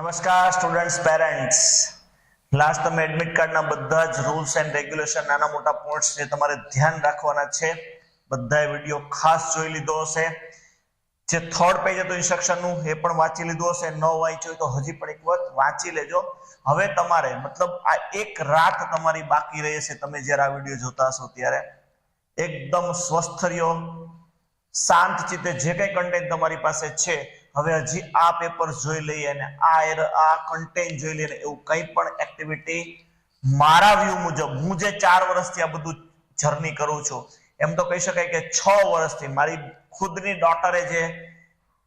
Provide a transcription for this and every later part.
નમસ્કાર students parents last તમે admit કાર્ડના બધા જ રૂલ્સ એન્ડ રેગ્યુલેશન નાના મોટા પોઈન્ટ્સ જે તમારે ધ્યાન રાખવાના છે. બધાએ વીડિયો ખાસ જોઈ લીધો હશે. જે થર્ડ પેજ હતું ઇન્સ્ટ્રક્શનનું એ પણ વાંચી લીધું હશે. ન વાંચ્યું તો હજી પણ એક વખત વાંચી લેજો. હવે તમારે, મતલબ આ એક રાત તમારી બાકી રહી છે તમે જ્યારે આ વીડિયો જોતા હશો ત્યારે. એકદમ સ્વસ્થ રહ્યો. શાંત ચિત્તે જે કંઈ કન્ટેન્ટ તમારી પાસે છે હવે હજી આ પેપર જોઈ લઈએ અને આ આ કન્ટેન્ટ જોઈ લઈએ એવું કંઈ પણ એક્ટિવિટી મારા વ્યૂ મુજબ, હું જે ચાર વર્ષથી આ બધું જર્ની કરું છું, એમ તો કહી શકાય કે છ વર્ષથી મારી ખુદની ડોટરે જે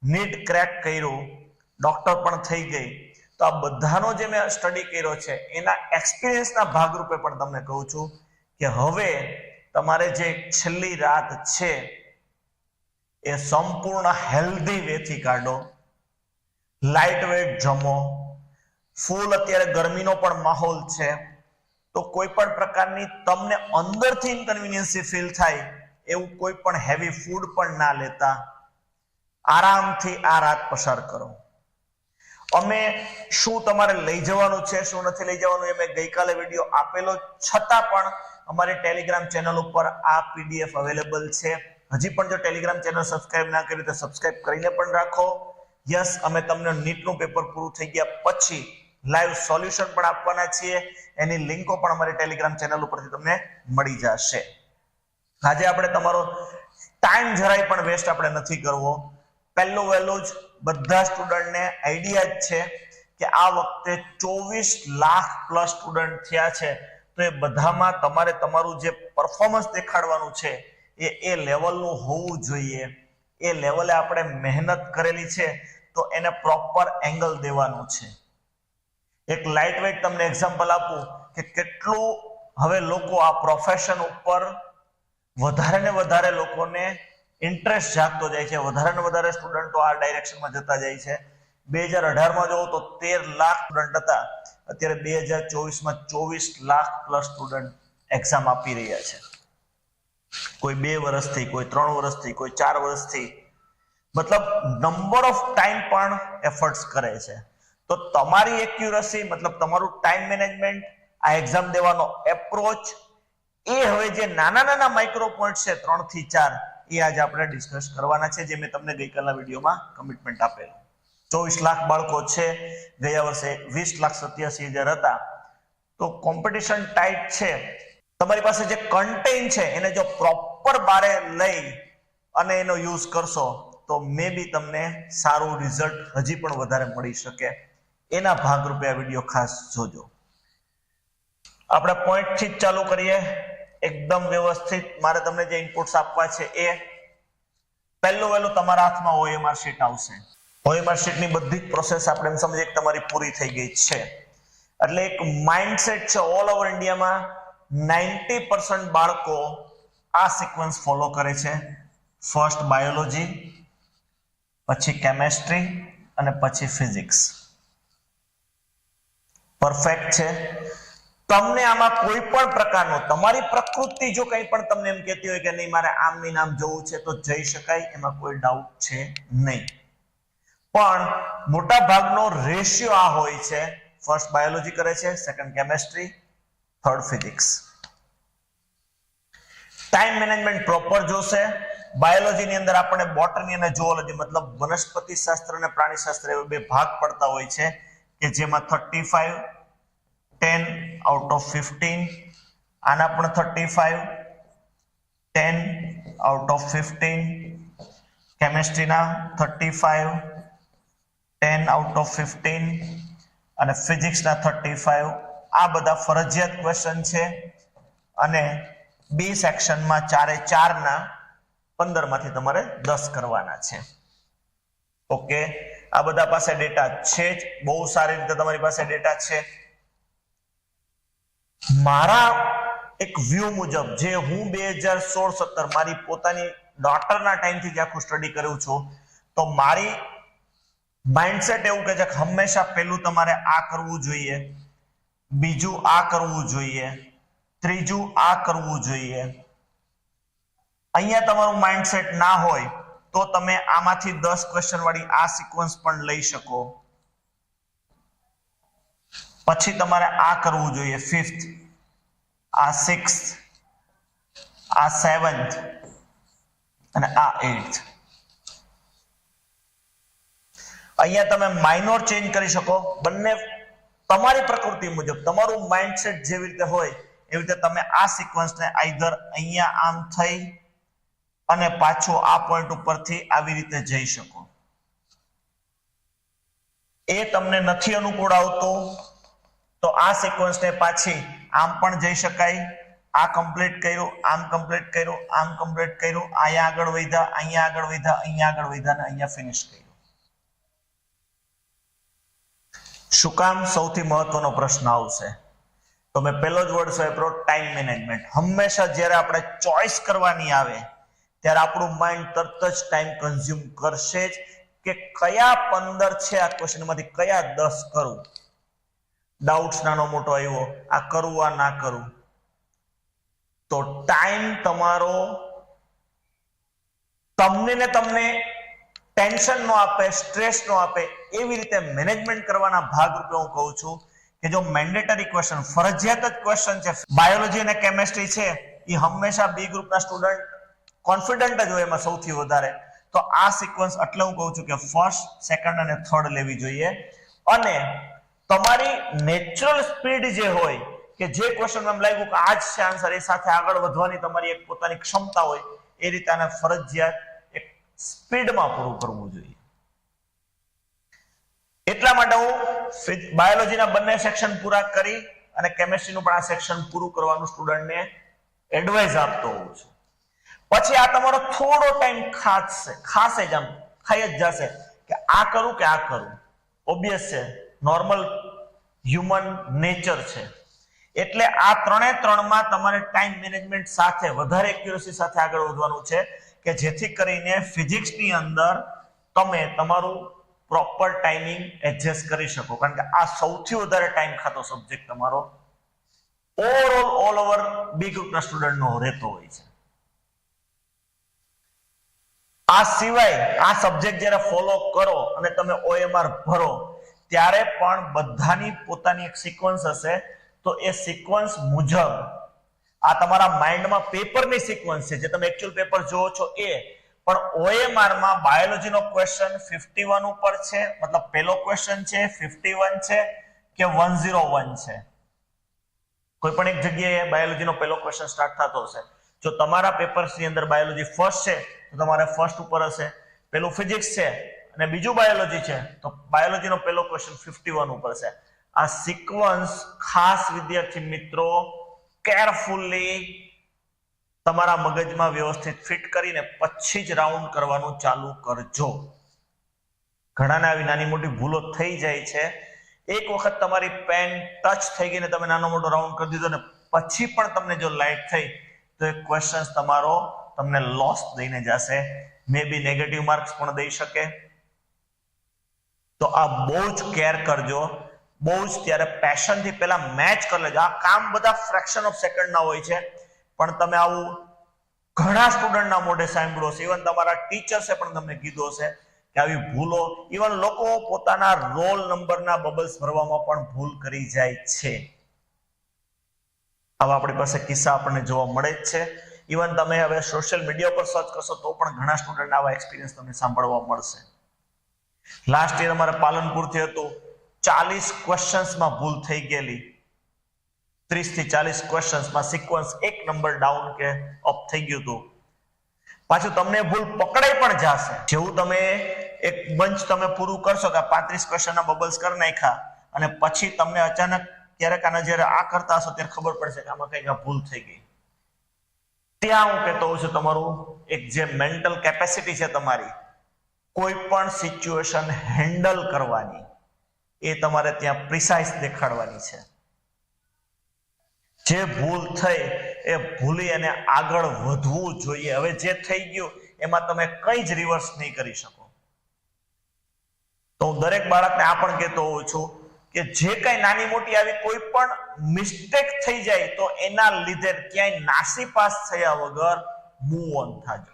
નીટ ક્રેક કર્યું ડોક્ટર પણ થઈ ગઈ, તો આ બધાનો જે મેં સ્ટડી કર્યો છે, એના એક્સપિરિયન્સના ભાગરૂપે પણ તમને કહું છું કે હવે તમારે જે છેલ્લી રાત છે એ સંપૂર્ણ હેલ્ધી વેથી કાઢો. લાઇટ વેટ જમો. ફૂલ અત્યારે ગરમીનો પણ માહોલ છે. તો કોઈ પણ પ્રકારની તમને અંદરથી ઇન્કન્વિનિયન્સી ફીલ થાય, એવું કોઈ પણ હેવી ફૂડ પણ ના લેતા, આરામથી આ રાત પસાર કરો. અમે શું તમારે લઈ જવાનું છે, શું નથી લઈ જવાનું એ મેં ગઈકાલે વીડિયો આપેલો છતાં પણ અમારી ટેલિગ્રામ ચેનલ ઉપર આ પીડીએફ અવેલેબલ છે. હજી પણ જો ટેલિગ્રામ ચેનલ સબસ્ક્રાઇબ ના કરી તો સબસ્ક્રાઇબ કરીને પણ રાખો. યસ અમે તમને નીટનું પેપર પૂરું થઈ ગયા પછી લાઈવ સોલ્યુશન પણ આપવાના છીએ. એની લિંકો પણ અમારી ટેલિગ્રામ ચેનલ ઉપરથી તમને મળી જશે. આજે આપણે તમારો ટાઈમ જરાય પણ વેસ્ટ આપણે નથી કરવો. પહેલું વહેલું જ બધા સ્ટુડન્ટને આઈડિયા જ છે કે આ વખતે ચોવીસ લાખ પ્લસ સ્ટુડન્ટ થયા છે. તો એ બધામાં તમારે તમારું જે પરફોર્મન્સ દેખાડવાનું છે એ એ લેવલનું હોવું જોઈએ. એ લેવલે આપણે મહેનત કરેલી છે, તો એને પ્રોપર એંગલ દેવાનું છે. એક લાઇટ વેઇટ તમને એક્ઝામ્પલ આપું કે કેટલું હવે લોકો આ પ્રોફેશન ઉપર વધારે ને વધારે લોકોને ઇન્ટરેસ્ટ જાગતો જાય છે. વધારે ને વધારે સ્ટુડન્ટો આ ડાયરેક્શનમાં જતા જાય છે. બે હજાર અઢારમાં જોવો તો તેર લાખ સ્ટુડન્ટ હતા. અત્યારે બે હજાર ચોવીસમાં ચોવીસ લાખ પ્લસ સ્ટુડન્ટ એક્ઝામ આપી રહ્યા છે. કોઈ બે વર્ષથી કોઈ ત્રણ વર્ષથી કોઈ ચાર વર્ષથી મતલબ નંબર ઓફ ટાઈમ પણ એફર્ટ્સ કરે છે. તો તમારી એક્યુરસી મતલબ તમારું ટાઈમ મેનેજમેન્ટ આ એક્ઝામ દેવાનો એપ્રોચ એ હવે જે નાના નાના માઇક્રો પોઈન્ટ છે ત્રણથી ચાર, એ આજે આપણે ડિસ્કસ કરવાના છે, જે મેં તમને ગઈકાલના વિડીયોમાં કમિટમેન્ટ આપેલું. ચોવીસ લાખ બાળકો છે, ગયા વર્ષે વીસ લાખ સત્યાસી હજાર હતા. તો કોમ્પિટિશન ટાઈટ છે. તમારી પાસે જે કન્ટેન છે, એને જો પ્રોપર બારે લઈ અને એનો યુઝ કરશો, તો મે બી તમને સારું રિઝલ્ટ હજી પણ વધારે મળી શકે. એના ભાગરૂપે આ વીડિયો ખાસ જોજો. આપણે પોઈન્ટથી જ ચાલુ કરીએ. એકદમ વ્યવસ્થિત. મારે તમને જે ઇનપુટ્સ આપવા છે એ, પહેલું વહેલું તમારા હાથમાં ઓએમઆર શીટ આવશે. ઓએમઆર શીટની બધી જ પ્રોસેસ આપણે એમ સમજીએ કે તમારી પૂરી થઈ ગઈ છે. એટલે એક માઇન્ડસેટ છે ઓલ ઓવર ઇન્ડિયામાં નાઇન્ટી પર્સન્ટ બાળકો આ સિક્વન્સ ફોલો કરે છે. ફર્સ્ટ બાયોલોજી પછી કેમેસ્ટ્રી અને પછી ફિઝિક્સ પરફેક્ટ છે. તમને આમાં કોઈ પણ પ્રકારનો, તમારી પ્રકૃતિ જો કંઈ પણ તમને એમ કહેતી હોય કે નહીં, મારે આમ ની નામ જવું છે તો જઈ શકાય, એમાં કોઈ ડાઉટ છે નહીં. પણ મોટા ભાગનો રેશિયો આ હોય છે. ફર્સ્ટ બાયોલોજી કરે છે second chemistry third physics time management proper જોશે. બાયોલોજી ની અંદર આપણે બોટની અને જુઓલોજી મતલબ વનસ્પતિ શાસ્ત્ર અને પ્રાણી શાસ્ત્ર એવા બે ભાગ પડતા હોય છે કે જેમાં thirty five ten out of fifteen આના પણ thirty five ten out of fifteen કેમેસ્ટ્રીના thirty five ten out of fifteen અને ફિઝિક્સના થર્ટી ફાઈવ આ બધા ફરજિયાત ક્વેશ્ચન છે. અને બે સેક્શનમાં ચારે ચારના પંદરમાંથી તમારે દસ કરવાના છે. ઓકે આ બધા પાસે ડેટા છે જ. બહુ સારી રીતે તમારી પાસે ડેટા છે. મારા એક વ્યૂ મુજબ, જે હું બે હજાર સોળ સત્તર મારી પોતાની ડોટરના ટાઈમથી જે આખું સ્ટડી કરું છું, તો મારી માઇન્ડસેટ એવું કે છે હંમેશા પહેલું તમારે આ કરવું જોઈએ. બીજું આ કરવું જોઈએ, ત્રીજું આ કરવું જોઈએ. અહીંયા તમારું માઇન્ડસેટ ના હોય તો તમે આમાંથી દસ ક્વેશ્ચન વાળી આ સિક્વન્સ પણ લઈ શકો. પછી તમારે આ કરવું જોઈએ ફિફ્થ આ સિક્સ આ સેવન્થ અને આ એઇથ અહીંયા તમે માઇનોર ચેન્જ કરી શકો, બંને તમારી પ્રકૃતિ મુજબ, તમારું માઇન્ડસેટ જેવી રીતે હોય, એવી રીતે તમે આ સિક્વન્સને આઈધર અહીંયા આમ થઈ અને પાછો આ પોઈન્ટ ઉપરથી આવી રીતે જઈ શકો. એ તમને નથી અનુકૂળ આવતું, તો આ સિક્વન્સને પાછી આમ પણ જઈ શકાય. આ કમ્પ્લીટ કર્યું, આમ કમ્પ્લીટ કર્યું, આમ કમ્પ્લીટ કર્યું, અહીંયા આગળ વધ્યા, અહીંયા આગળ વધ્યા, અહીંયા આગળ વધ્યા અને અહીંયા ફિનિશ કર્યું. શું કામ સૌથી મહત્વનો પ્રશ્ન આવશે? તો મેં પહેલો જ વર્ડ વાપરો ટાઈમ મેનેજમેન્ટ હંમેશા જ્યારે આપણે ચોઇસ કરવાની આવે, ત્યારે આપણું માઇન્ડ તરત જ ટાઈમ કન્ઝ્યુમ કરશે જ કે કયા પંદર છે આ ક્વેશ્ચનમાંથી કયા દસ કરું? ડાઉટ્સ નાનો મોટો આવ્યો, આ કરવું આ ના કરવું તો ટાઈમ તમારો, તમને ને તમને ટેન્શન નો આપે સ્ટ્રેસ નો આપે, એવી રીતે મેનેજમેન્ટ કરવાના ભાગરૂપે હું કહું છું કે જો મેન્ડેટરી ક્વેશ્ચન ફરજિયાત જ ક્વેશ્ચન છે. બાયોલોજી અને કેમેસ્ટ્રી છે એ હંમેશા બી ગ્રુપના સ્ટુડન્ટ કોન્ફિડન્ટ જ હોય એમાં સૌથી વધારે. તો આ સિક્વન્સ એટલે હું કહું છું કે ફર્સ્ટ સેકન્ડ અને થર્ડ લેવી જોઈએ. અને તમારી નેચરલ સ્પીડ જે હોય, કે જે ક્વેશ્ચન એમ લાગ્યું કે આ જ છે આન્સર એ સાથે આગળ વધવાની તમારી એક પોતાની ક્ષમતા હોય, એ રીતે આને ફરજિયાત સ્પીડમાં પૂરું કરવું જોઈએ. એટલા માટે હું બાયોલોજીના બંને સેક્શન પૂરા કરી અને કેમેસ્ટ્રીનું પણ આ સેક્શન પૂરું કરવાનું સ્ટુડન્ટને એડવાઇસ આપતો હોઉં છું. પછી આ તમારો થોડો ટાઈમ ખાશે ખાસે જ આમ, ખાઈ જ જશે કે આ કરું કે આ કરું. ઓબ્વિયસ છે નોર્મલ હ્યુમન નેચર છે. એટલે આ ત્રણે ત્રણમાં તમારે ટાઈમ મેનેજમેન્ટ સાથે વધારે એક્યુરસી સાથે આગળ વધવાનું છે. કે જેથી કરીને ફિઝિક્સની અંદર તમે તમારું પ્રોપર ટાઈમિંગ એડજસ્ટ કરી શકો. કારણ કે આ સૌથી વધારે ટાઈમ ખાતો સબ્જેક્ટ તમારો ઓવરઓલ ઓલ ઓવર બી ગ્રુપના સ્ટુડન્ટનો રહેતો હોય છે. આ સિવાય આ સબ્જેક્ટ જ્યારે ફોલો કરો અને તમે ઓએમઆર ભરો, ત્યારે પણ બધાની પોતાની એક સિક્વન્સ હશે. તો એ સિક્વન્સ મુજબ આ તમારા માઇન્ડમાં પેપરની સિક્વન્સ છે, જે તમે એકચ્યુઅલ પેપર જોવો છો એ. પણ ઓએમઆરમાં બાયોલોજીનો ક્વેશ્ચન 51 ઉપર છે, મતલબ પહેલો ક્વેશ્ચન છે 51 છે કે 101 છે? કોઈ પણ એક જગ્યાએ બાયોલોજીનો પહેલો ક્વેશ્ચન સ્ટાર્ટ થતો હશે. જો તમારા પેપર્સની અંદર બાયોલોજી ફર્સ્ટ છે, તો તમારે ફર્સ્ટ ઉપર હશે. પેલું ફિઝિક્સ છે અને બીજું બાયોલોજી છે, તો બાયોલોજીનો પહેલો ક્વેશ્ચન 51 ઉપર છે. આ સિક્વન્સ ખાસ વિદ્યાર્થી મિત્રો કેરફુલી તમારા મગજમાં વ્યવસ્થિત ફિટ કરીને પછી જ રાઉન્ડ કરવાનું ચાલુ કરજો. ઘણાને આવી નાની મોટી ભૂલો થઈ જાય છે. એક વખત તમારી પેન ટચ થઈ ગઈને તમે નાનો મોટો રાઉન્ડ કરી દીધો ને પછી પણ તમને જો લાઈટ થઈ, તો એ ક્વેશ્ચન તમારો તમને લોસ દઈને જશે. મે બી નેગેટિવ માર્ક્સ પણ દઈ શકે. તો આ બહુ જ કેર કરજો. બહુ જ ત્યારે પેશનથી પહેલા મેચ કરી લેજો. આ કામ બધા ફ્રેક્શન ઓફ સેકન્ડના હોય છે. પણ તમે આવું ઘણા સ્ટુડન્ટના મોઢે સાંભળ્યો છો. ઇવન તમારા ટીચર્સે પણ તમને કીધું હશે કે આવી ભૂલો ઇવન લોકો પોતાના રોલ નંબરના બબલ્સ ભરવામાં પણ ભૂલ કરી જાય છે. આવા આપણી પાસે કિસ્સા આપણને જોવા મળે જ છે. ઇવન તમે હવે સોશિયલ મીડિયા પર સર્ચ કરશો તો પણ ઘણા સ્ટુડન્ટ આવા એક્સપિરિયન્સ તમને સાંભળવા મળશે. લાસ્ટ યર અમારે પાલનપુરથી હતું. ચાલીસ ક્વેશ્ચન્સમાં ભૂલ થઈ ગયેલી. ત્રીસથી ચાલીસ ક્વેશ્ચન્સમાં સિક્વન્સ એક નંબર ડાઉન કે અપ થઈ ગયું હતું. પાછું તમને ભૂલ પકડાઈ પણ જશે. જેવું તમે એક મંચ તમે પૂરું કરશો કે પાંત્રીસ ક્વેશ્ચનના બબલ્સ કરી નાખ્યા અને પછી તમને અચાનક ક્યારેક આના જ્યારે આ કરતા હશો ત્યારે ખબર પડશે કે આમાં કંઈક ભૂલ થઈ ગઈ. ત્યાં હું કહેતો હોઉં છું તમારું એક જે મેન્ટલ કેપેસિટી છે તમારી, કોઈ પણ સિચ્યુએશન હેન્ડલ કરવાની એ તમારે ત્યાં પ્રિસાઇઝ દેખાડવાની છે. જે ભૂલ થઈ એ ભૂલી અને આગળ વધવું જોઈએ. હવે જે થઈ ગયું એમાં તમે કંઈ જ રિવર્સ નહીં કરી શકો. તો હું દરેક બાળકને આ પણ કહેતો હોઉં છું કે જે કઈ નાની મોટી આવી કોઈ પણ મિસ્ટેક થઈ જાય તો એના લીધે ક્યાંય નાસીપાસ થયા વગર મૂવ ઓન થાજો.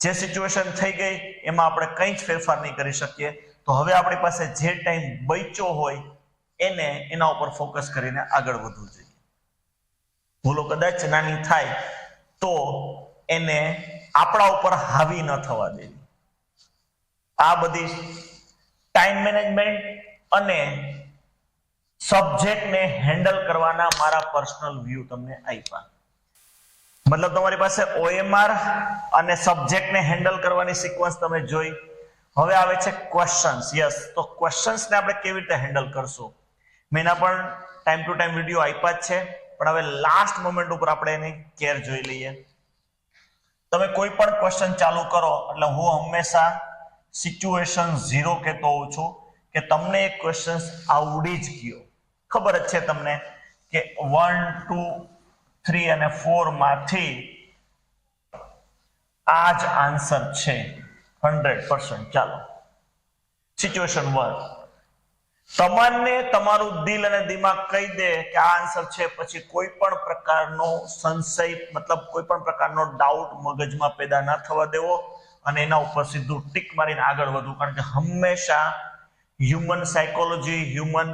જે સિચ્યુએશન થઈ ગઈ એમાં આપણે કંઈ જ ફેરફાર નહીં કરી શકીએ. તો હવે આપણી પાસે જે ટાઈમ બચ્યો હોય, એને એના ઉપર ફોકસ કરીને આગળ વધવું જોઈએ. ભૂલો કદાચ નાની થાય, તો એને આપણા ઉપર હાવી ન થવા દેવી. આ બધી ટાઈમ મેનેજમેન્ટ અને સબ્જેક્ટને હેન્ડલ કરવાના મારા પર્સનલ વ્યૂ તમને આપ્યા મતલબ તમારી પાસે ઓએમઆર અને સબ્જેક્ટને હેન્ડલ કરવાની સિક્વન્સ તમે જોઈ. હવે આવે છે ક્વેશ્ચન્સ યસ તો ક્વેશ્ચન્સને આપણે કેવી રીતે હેન્ડલ કરશું? મેં પણ ટાઈમ ટુ ટાઈમ વીડિયો આપ્યા જ છે. પણ હવે લાસ્ટ મોમેન્ટ ઉપર આપણે એની કેર જોઈ લઈએ. તમે કોઈ પણ ક્વેશ્ચન ચાલુ કરો, એટલે હું હંમેશા સિચ્યુએશન ઝીરો કહેતો હોઉં છું કે તમને એ ક્વેશ્ચન આવડી જ ગયો. ખબર જ છે તમને કે વન ટુ થ્રી અને ફોરમાંથી આ જ આન્સર છે. Hundred percent. ચાલો. સિચ્યુએશન વન તમને તમારું દિલ અને દિમાગ કહી દે કે આ આન્સર છે, પછી કોઈ પણ પ્રકારનો સંશય, મતલબ કોઈ પણ પ્રકારનો ડાઉટ મગજમાં પેદા ન થવા દેવો અને એના ઉપર સીધું ટીક મારીને આગળ વધવું. કારણ કે હંમેશા હ્યુમન સાયકોલોજી હ્યુમન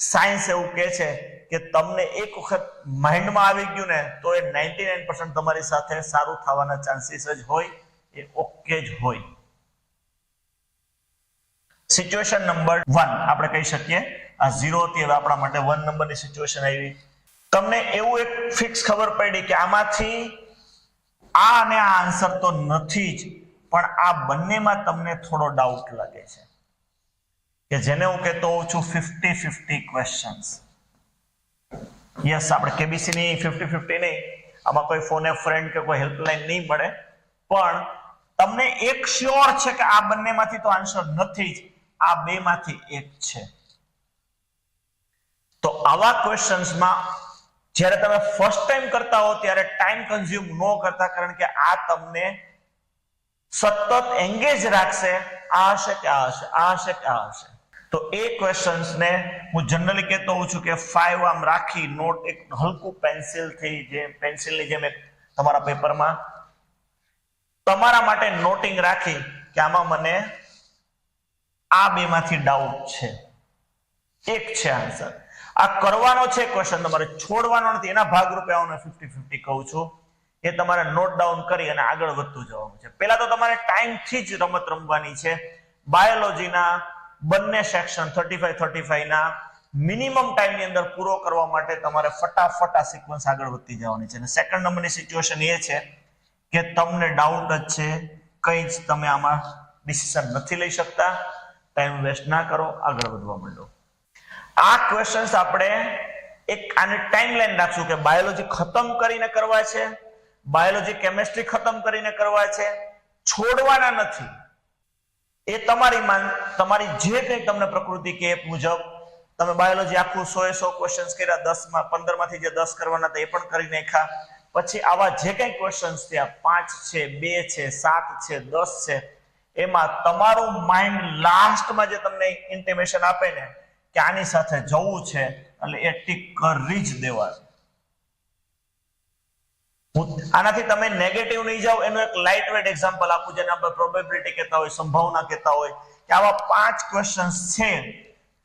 સાયન્સ એવું કહે છે કે તમને એક વખત માઇન્ડમાં આવી ગયું ને, તો એ નાઇન્ટી નાઇન પર્સન્ટ તમારી સાથે સારું થવાના ચાન્સીસ જ હોય, એ ઓકે જ હોય. સિચ્યુએશન નંબર વન આપણે કહી શકીએ. આ ઝીરો હતી, હવે આપણા માટે વન નંબરની સિચ્યુએશન આવી. તમને એવું એક ફિક્સ ખબર પડી કે આમાંથી આ અને આ આન્સર તો નથી જ, પણ આ બંનેમાં તમને થોડો ડાઉટ લાગે છે. કે જેને હું કહેતો હોઉં છું ફિફ્ટી ફિફ્ટી ક્વેશ્ચન્સ યસ આપણે કેબીસી ની ફિફ્ટી ફિફ્ટી નહીં. આમાં કોઈ ફોન ફ્રેન્ડ કે કોઈ હેલ્પલાઇન નહીં મળે. પણ તમને એક શ્યોર છે કે આ બંનેમાંથી તો આન્સર નથી જ. આ બે માંથી એક છે. તો આવા ક્વેશ્ચન્સમાં જ્યારે તમે ફર્સ્ટ ટાઈમ કરતા હો ત્યારે ટાઈમ કન્ઝ્યુમ ન કરતા, કારણ કે આ તમને સતત એંગેજ રાખશે. આ હશે કે આ હશે આ હશે કે આ હશે. તો એ ક્વેશ્ચન્સ ને હું જનરલી કહેતો હોઉં છું કે ફાઈવ આમ રાખી નોટ એક હલકું પેન્સિલથી જે પેન્સિલની જેમ એક તમારા પેપરમાં તમારા માટે નોટિંગ રાખી કે આમાં મને આ બેમાંથી ડાઉટ છે. એક છે આન્સર આ કરવાનો છે ક્વેશ્ચન તમારે છોડવાનો નથી. એના ભાગરૂપે હું ફિફ્ટી ફિફ્ટી કહું છું. એ તમારે નોટ ડાઉન કરી અને આગળ વધતું જવાનું છે. પહેલા તો તમારે ટાઈમથી જ રમત રમવાની છે. બાયોલોજીના બંને section thirty five thirty five ના મિનિમમ ટાઈમની અંદર પૂરો કરવા માટે તમારે ફટાફટ આ સિક્વન્સ આગળ વધતી જવાની છે. અને સેકન્ડ નંબરની સિચ્યુએશન એ છે કે તમને ડાઉટ જ છે. કંઈ જ તમે આમાં ડિસિઝન નથી લઈ શકતા. ટાઈમ વેસ્ટ ના કરો, આગળ વધવા માંડો. આ ક્વેશ્ચન્સ આપણે એક આને ટાઈમ લાઈન રાખશું કે બાયોલોજી ખતમ કરીને કરવા છે બાયોલોજી કેમેસ્ટ્રી ખતમ કરીને કરવા છે, છોડવાના નથી. એ તમારી માન, તમારી જે કંઈ તમને પ્રકૃતિ કે મુજબ, તમે બાયોલોજી આખું સો એ સો ક્વેશ્ચન્સ કર્યા, દસમાં, પંદરમાંથી જે દસ કરવાના હતા એ પણ કરી નાખ્યા. પછી આવા જે કંઈ ક્વેશ્ચન્સ થયા, પાંચ છે, બે છે, સાત છે, દસ છે એમાં તમારું માઇન્ડ લાસ્ટમાં જે તમને ઇન્ટિમેશન આપે ને, કે આની સાથે જવું છે, એટલે એ ટીક કરી જ દેવાનું આનાથી તમે નેગેટિવ નહીં જાઓ, એનું એક લાઇટ વેટ એક્ઝામ્પલ આપું, જેને આપણે પ્રોબેબિલિટી કહેતા હોય, સંભાવના કહેતા હોય, કે આવા પાંચ ક્વેશ્ચન્સ છે,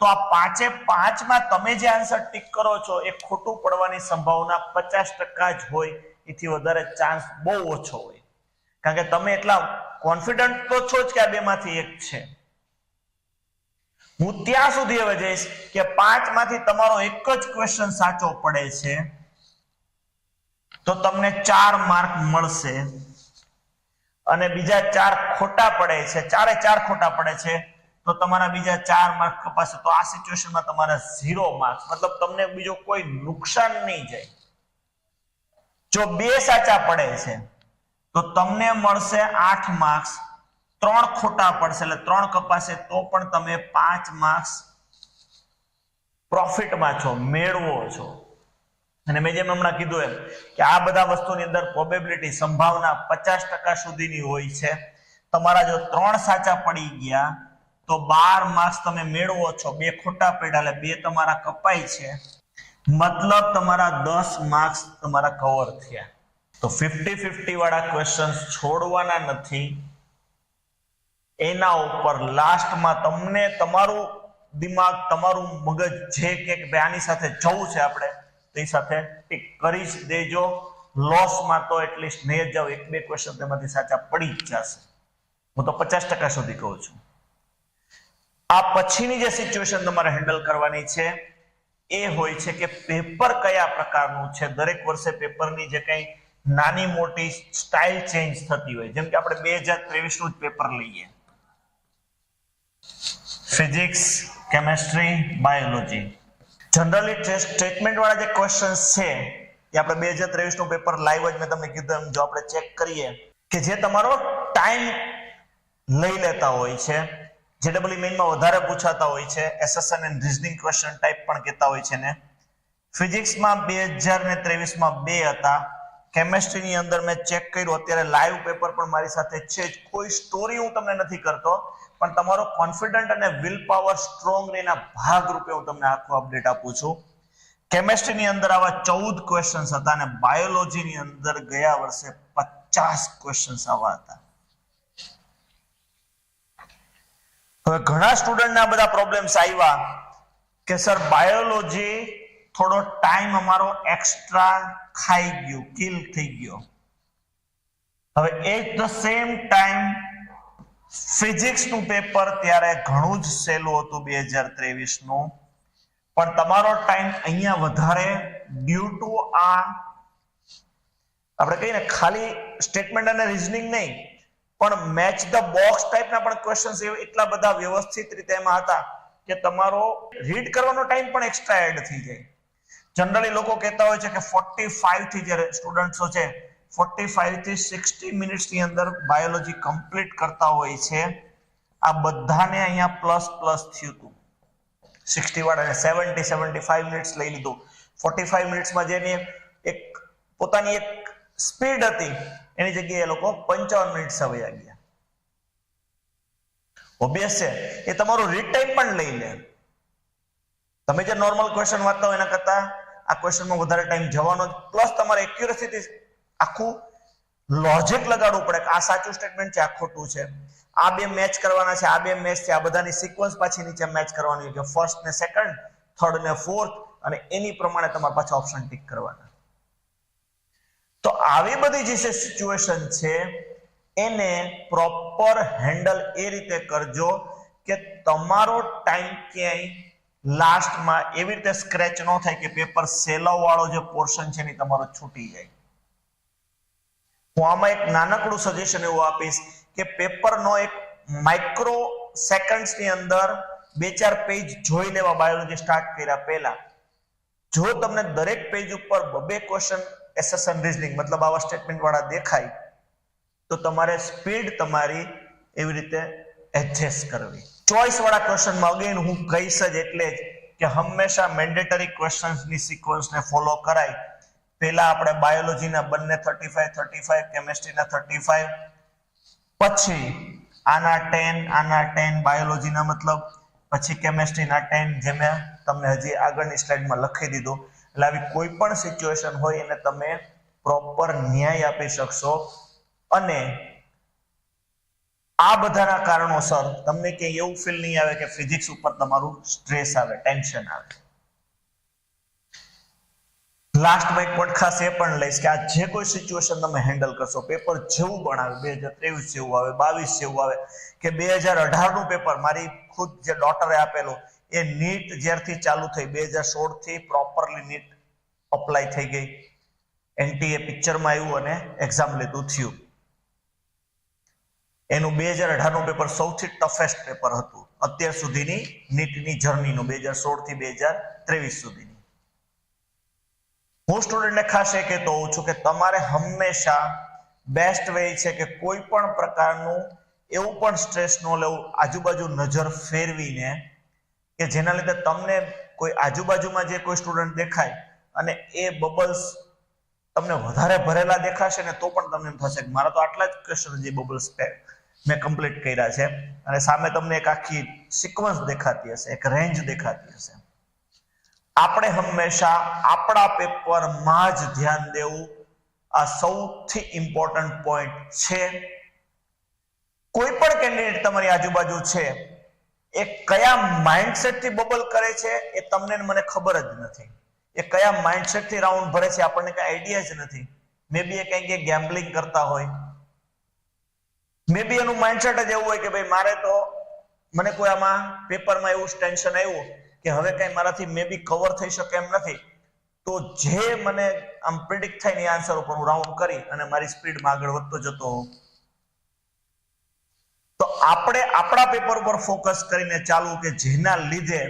તો આ પાંચે પાંચમાં તમે જે આન્સર ટીક કરો છો, એ ખોટું પડવાની સંભાવના પચાસ ટકા જ હોય, એથી વધારે ચાન્સ બહુ ઓછો હોય. કારણ કે તમે એટલા કોન્ફિડન્ટ તો છો જ કે આ બેમાંથી એક છે. હું ત્યાં સુધી હવે જઈશ કે પાંચમાંથી તમારો એક જ ક્વેશ્ચન સાચો પડે છે. તો તમને ચાર માર્ક મળશે. અને બીજા ચાર ખોટા પડે છે. ચારે ચાર ખોટા પડે છે. તો તમારા બીજા ચાર માર્ક કપાશે. તો આ સિચ્યુએશનમાં તમારા ઝીરો માર્ક મતલબ તમને બીજો કોઈ નુકસાન નહીં જાય. જો બે સાચા પડે છે તો તમને મળશે આઠ માર્ક્સ ત્રણ ખોટા પડશે એટલે ત્રણ કપાશે તો પણ તમે પાંચ માર્ક્સ પ્રોફિટમાં છો, મેળવો છો. અને મેં જેમ હમણાં કીધું એમ કે આ બધા વસ્તુની અંદર પ્રોબેબિલિટી સંભાવના પચાસ ટકા સુધીની હોય છે. તમારા જો ત્રણ સાચા પડી ગયા, તો બાર માર્ક્સ તમે મેળવો છો. બે ખોટા પડ્યા એટલે બે તમારા કપાય છે. મતલબ તમારા દસ માર્ક્સ તમારા કવર થયા. તો ફિફ્ટી ફિફ્ટી વાળા ક્વેશ્ચન છોડવાના નથી. એના ઉપર લાસ્ટમાં તમને તમારું દિમાગ, તમારું મગજ જે કે આની સાથે જવું છે આપણે, તે સાથે ટીક કરી જ દેજો. લોસમાં તો એટલીસ્ટ નહીં જાઓ એક બે ક્વેશ્ચન તેમાંથી સાચા પડી જ જશે. હું તો પચાસ ટકા સુધી કહું છું. આ પછીની જે સિચ્યુએશન તમારે હેન્ડલ કરવાની છે, એ હોય છે કે પેપર કયા પ્રકારનું છે? દરેક વર્ષે પેપરની જે કંઈ નાની મોટી સ્ટાઇલ ચેન્જ થતી હોય. જેમ કે આપણે બે હજાર ત્રેવીસનું જ પેપર લઈએ. Physics chemistry biology generally statement વાળા જે ક્વેશ્ચન્સ છે, એ આપણે બે હજાર ત્રેવીસનું પેપર લાઈવ જ મેં તમને કીધું એમ, જો આપણે ચેક કરીએ, કે જે તમારો ટાઈમ લઈ લેતા હોય છે, જે ડબલ મેઇનમાં વધારે પૂછાતા હોય છે assertion and reasoning question type પણ કહેતા હોય છે ને ફિઝિક્સમાં બે હજાર ને ત્રેવીસમાં બે હતા. કેમેસ્ટ્રીની અંદર મેં ચેક કર્યું. અત્યારે લાઈવ પેપર પણ મારી સાથે છે જ. કોઈ સ્ટોરી હું તમને નથી કરતો, પણ તમારો કોન્ફિડન્ટ અને વિલ પાવર સ્ટ્રોંગ એના ભાગ રૂપે હું તમને આખો અપડેટ આપું છું. કેમેસ્ટ્રીની અંદર આવા ચૌદ ક્વેશ્ચન્સ હતા અને બાયોલોજીની અંદર ગયા વર્ષે પચાસ ક્વેશ્ચન્સ આવા હતા. હવે ઘણા સ્ટુડન્ટના બધા પ્રોબ્લેમ્સ આવ્યા કે સર બાયોલોજી થોડો ટાઈમ અમારો એક્સ્ટ્રા ખાઈ ગયું, કિલ થઈ ગયો. હવે એટ ધ સેમ ટાઈમ ફિઝિક્સનું પેપર ત્યારે ઘણું જ સહેલું હતું બે હજાર ત્રેવીસનું પણ તમારો ટાઈમ અહીંયા વધારે ડ્યુ ટુ આ આપણે કહીએ ને, ખાલી સ્ટેટમેન્ટ અને રીઝનિંગ નહીં, પણ મેચ ધ બોક્સ ટાઈપના પણ ક્વેશ્ચન્સ એટલા બધા વ્યવસ્થિત રીતે એમાં હતા કે તમારો રીડ કરવાનો ટાઈમ પણ એક્સ્ટ્રા એડ થઈ જાય. જનરલી લોકો કહેતા હોય છે કે ફોર્ટી થી જે સ્ટુડન્ટ્સો છે ફોર્ટી થી સિક્સટી મિનિટ્સની અંદર બાયોલોજી કમ્પ્લીટ કરતા હોય છે. આ બધાને અહીંયા પ્લસ પ્લસ થયું હતું. સિક્સટી વાળાને સેવન્ટી સેવન્ટી ફાઈવ મિનિટ્સ લઈ લીધું. ફોર્ટી ફાઈવ મિનિટ્સમાં જેની એક પોતાની એક સ્પીડ હતી, એની જગ્યાએ લોકો પંચાવન મિનિટ વયા ગયા. ઓબ્વિયસ છે. એ તમારું રીડ પણ લઈ લે. તમે જે નોર્મલ ક્વેશ્ચન વાંચતા હોય એના કરતા આ ક્વેશ્ચનમાં વધારે ટાઈમ જવાનો પ્લસ તમારે એક્યુરેસીથી આખું લોજિક લગાડવું પડે કે આ સાચું સ્ટેટમેન્ટ છે, આ ખોટું છે. આ બે મેચ કરવાના છે, આ બે મેચ છે, આ બધાની સિક્વન્સ પાછી નીચે મેચ કરવાની છે ફર્સ્ટ ને સેકન્ડ થર્ડ ને ફોર્થ અને એની પ્રમાણે તમારે પાછા ઓપ્શન ટીક કરવાના. તો આવી બધી જે સિચ્યુએશન છે, એને પ્રોપર હેન્ડલ એ રીતે કરજો કે તમારો ટાઈમ ક્યાંય લાસ્ટમાં એવી રીતે સ્ક્રેચ ન થાય કે પેપર સેલો વાળો જે પોર્શન છે ને તમારો છૂટી જાય. હું આમાં એક નાનકડું સજેશન એવું આપીશ કે પેપરનો એક માઇક્રો સેકન્ડ્સની અંદર બે ચાર પેજ જોઈ લેવા બાયોલોજી સ્ટાર્ટ કર્યા પહેલા. જો તમને દરેક પેજ ઉપર બબે ક્વેશ્ચન એસેસન રીઝનિંગ મતલબ આવા સ્ટેટમેન્ટ વાળા દેખાય, તો તમારે સ્પીડ તમારી એવી રીતે એડજસ્ટ કરવી. ચોઇસ વાળા ક્વેશ્ચનમાં અગેન હું કહીશ જ એટલે જ કે હંમેશા મેન્ડેટરી ક્વેશ્ચન્સની સિક્વન્સને ફોલો કરાય. પહેલા આપણે બાયોલોજીના બંને થર્ટી ફાઈવ થર્ટી ફાઈવ કેમેસ્ટ્રીના થર્ટી ફાઈવ પછી આના ટેન આના ટેન બાયોલોજીના મતલબ, પછી કેમેસ્ટ્રીના ટેન જે મેં તમને હજી આગળની સ્લાઇડમાં લખી દીધું. એટલે આવી કોઈ પણ સિચ્યુએશન હોય એને તમે પ્રોપર ન્યાય આપી શકશો. અને આ બધાના કારણોસર તમને કે એવું ફીલ નહીં આવે કે ફિઝિક્સ ઉપર તમારું સ્ટ્રેસ આવે ટેન્શન આવે. લાસ્ટમાં એક પોઈન્ટ એ પણ લઈશ કે આ જે કોઈ સિચ્યુએશન તમે હેન્ડલ કરશો પેપર જેવું પણ આવે બે હજાર ત્રેવીસ જેવું આવે, બાવીસ જેવું આવે, કે બે હજાર અઢારનું પેપર મારી ખુદ જે ડોટરે આપેલું, એ નીટ જ્યારથી ચાલુ થઈ, બે હજાર સોળથી પ્રોપરલી નીટ અપ્લાય થઈ ગઈ. એનટીએ પિક્ચરમાં આવ્યું અને એક્ઝામ લીધું થયું. એનું બે હજાર અઢારનું પેપર સૌથી ટફેસ્ટ પેપર હતું. અત્યાર સુધીની નીટની જર્નીનું બે હજાર સોળથી બે હજાર ત્રેવીસ સુધીની. હું સ્ટુડન્ટને ખાસ એ કહેતો હોઉં છું કે તમારે હંમેશા બેસ્ટ વે છે કે કોઈ પણ પ્રકારનું એવું પણ સ્ટ્રેસ ન લેવું, આજુબાજુ નજર ફેરવીને કે જેના લીધે તમને કોઈ આજુબાજુમાં જે કોઈ સ્ટુડન્ટ દેખાય અને એ બબલ્સ તમને વધારે ભરેલા દેખાશે ને તો પણ તમને એમ થશે કે મારા તો આટલા જ ક્વેશ્ચન જે બબલ્સ મેં કમ્પ્લીટ કર્યા છે. અને સામે તમને એક આખી સિક્વન્સ દેખાતી હશે, એક રેન્જ દેખાતી હશે. આપણે હંમેશા આપણા પેપરમાં જ ધ્યાન દેવું આ સૌથી ઇમ્પોર્ટન્ટ પોઈન્ટ છે. કોઈ પણ કેન્ડિડેટ તમારી આજુબાજુ છે, એ કયા માઇન્ડસેટથી બબલ કરે છે, એ તમને મને ખબર જ નથી. એ કયા માઇન્ડસેટથી રાઉન્ડ ભરે છે, આપણને કઈ આઈડિયા જ નથી. મે બી એ કંઈક ગેમ્બલિંગ કરતા હોય મે બી એનું માઇન્ડસેટ જ એવું હોય કે ભાઈ મારે તો, મને કોઈ આમાં પેપરમાં એવું ટેન્શન આવ્યું કે હવે કઈ મારાથી મે બી કવર થઈ શકે એમ નથી. તો જે મને આમ પ્રિડિક્ટ થાય ને આન્સર ઉપર હું રાઉન્ડ કરી અને મારી સ્પીડમાં આગળ વધતો જતો તો આપણે આપણા પેપર ઉપર ફોકસ કરીને ચાલવું કે જેના લીધે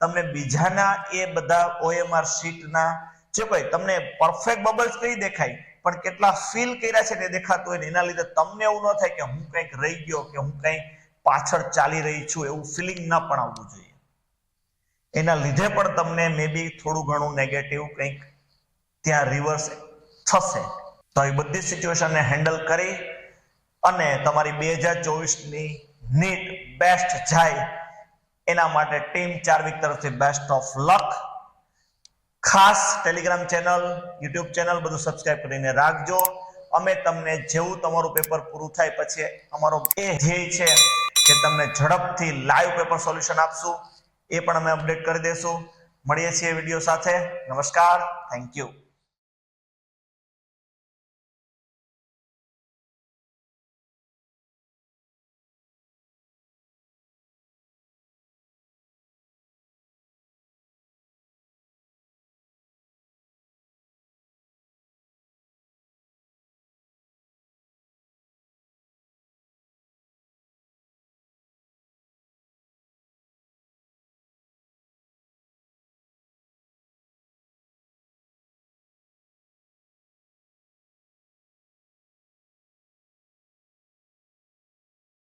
તમને બીજાના એ બધા ઓએમઆર શીટના જે કોઈ, તમને પરફેક્ટ બબલ્સ કઈ દેખાય? પણ કેટલા ફીલ કર્યા છે ને દેખાતું હોય ને, એના લીધે તમને એવું ન થાય કે હું કંઈક રહી ગયો, કે હું કંઈક પાછળ ચાલી રહી છું, એવું ફિલિંગ ન પણ આવવું જોઈએ. એના લીધે પણ તમને મે બી થોડું ઘણું નેગેટિવ કંઈક ત્યાં રિવર્સ થશે. તો એ બધી સિચ્યુએશનને હેન્ડલ કરી અને તમારી બે હજાર ચોવીસની નીટ બેસ્ટ જાય. એના માટે ટીમ ચાર્વિક તરફથી બેસ્ટ ઓફ લક ખાસ ટેલિગ્રામ ચેનલ યુટ્યુબ ચેનલ બધું સબસ્ક્રાઇબ કરીને રાખજો. અમે તમને જેવું તમારું પેપર પૂરું થાય પછી અમારો એ ધ્યેય છે કે તમને ઝડપથી લાઈવ પેપર સોલ્યુશન આપશું. એ પણ અમે અપડેટ કરી દઈશું મળીએ છીએ વીડિયો સાથે. નમસ્કાર. Thank you